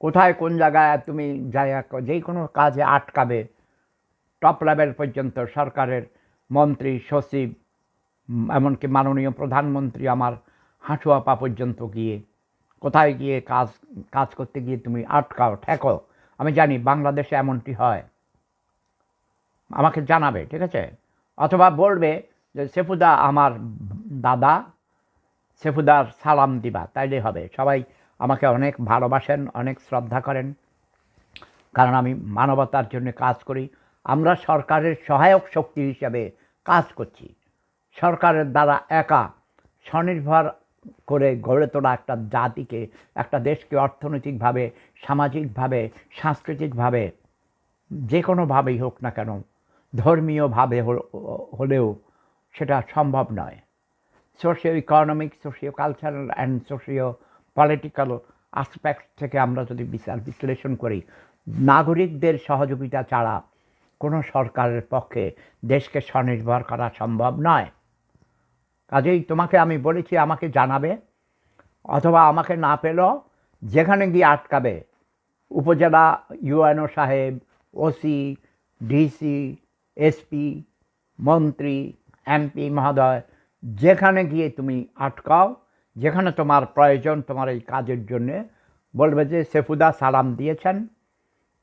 কোথায় কোন জায়গায় তুমি যাই যে কোনো কাজে আটকাবে টপ লেভেল পর্যন্ত সরকারের মন্ত্রী, সচিব এমনকি মাননীয় প্রধানমন্ত্রী আমার হাঁটুয়াপা পর্যন্ত গিয়ে, কোথায় গিয়ে কাজ কাজ করতে গিয়ে তুমি আটকাও, ঠেকো। আমি জানি বাংলাদেশে এমনটি হয়। আমাকে জানাবে, ঠিক আছে? অথবা বলবে যে, সেফুদা আমার দাদা, সেফুদার সালাম দিবা। তাইলে হবে। সবাই আমাকে অনেক ভালোবাসেন, অনেক শ্রদ্ধা করেন। কারণ আমি মানবতার জন্য কাজ করি। আমরা সরকারের সহায়ক শক্তি হিসাবে কাজ করছি। সরকারের দ্বারা একা স্বনির্ভর করে গড়ে তোলা একটা জাতিকে, একটা দেশকে অর্থনৈতিকভাবে, সামাজিকভাবে, সাংস্কৃতিকভাবে যে কোনোভাবেই হোক না কেন, ধর্মীয়ভাবে হল- হলেও সেটা সম্ভব নয়। Socio economic socio cultural and socio political aspect থেকে আমরা যদি বিচার বিশ্লেষণ করি, নাগরিকদের সহযোগিতা ছাড়া কোনো সরকারের পক্ষে দেশকে স্বনির্ভর করা সম্ভব নয়। কাজেই তোমাকে আমি বলেছি, আমাকে জানাবে অথবা আমাকে না পেলেও যেখানে গিয়ে আটকাবে, উপজেলা ইউএনও সাহেব, ওসি, ডিসি, এসপি, মন্ত্রী, এমপি, মহোদয়, যেখানে গিয়ে তুমি আটকাও যেখানে তোমার প্রয়োজন তোমার এই কাজের জন্যে, বলবে যে সেফুদা সালাম দিয়েছেন,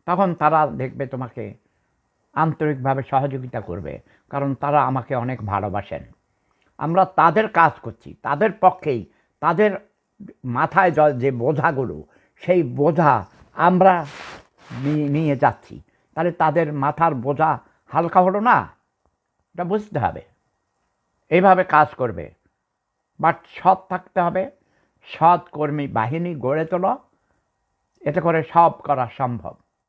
তখন তারা দেখবে তোমাকে আন্তরিকভাবে সহযোগিতা করবে, কারণ তারা আমাকে অনেক ভালোবাসেন। আমরা তাদের কাজ করছি, তাদের পক্ষেই, তাদের মাথায় যে বোঝাগুলো, সেই বোঝা আমরা নিয়ে যাচ্ছি। তাহলে তাদের মাথার বোঝা হালকা হলো না? এটা বুঝতে হবে। এইভাবে কাজ করবে। বাট সৎ থাকতে হবে। সৎ কর্মী বাহিনী গড়ে তোলা। এতে করে সব করা সম্ভব।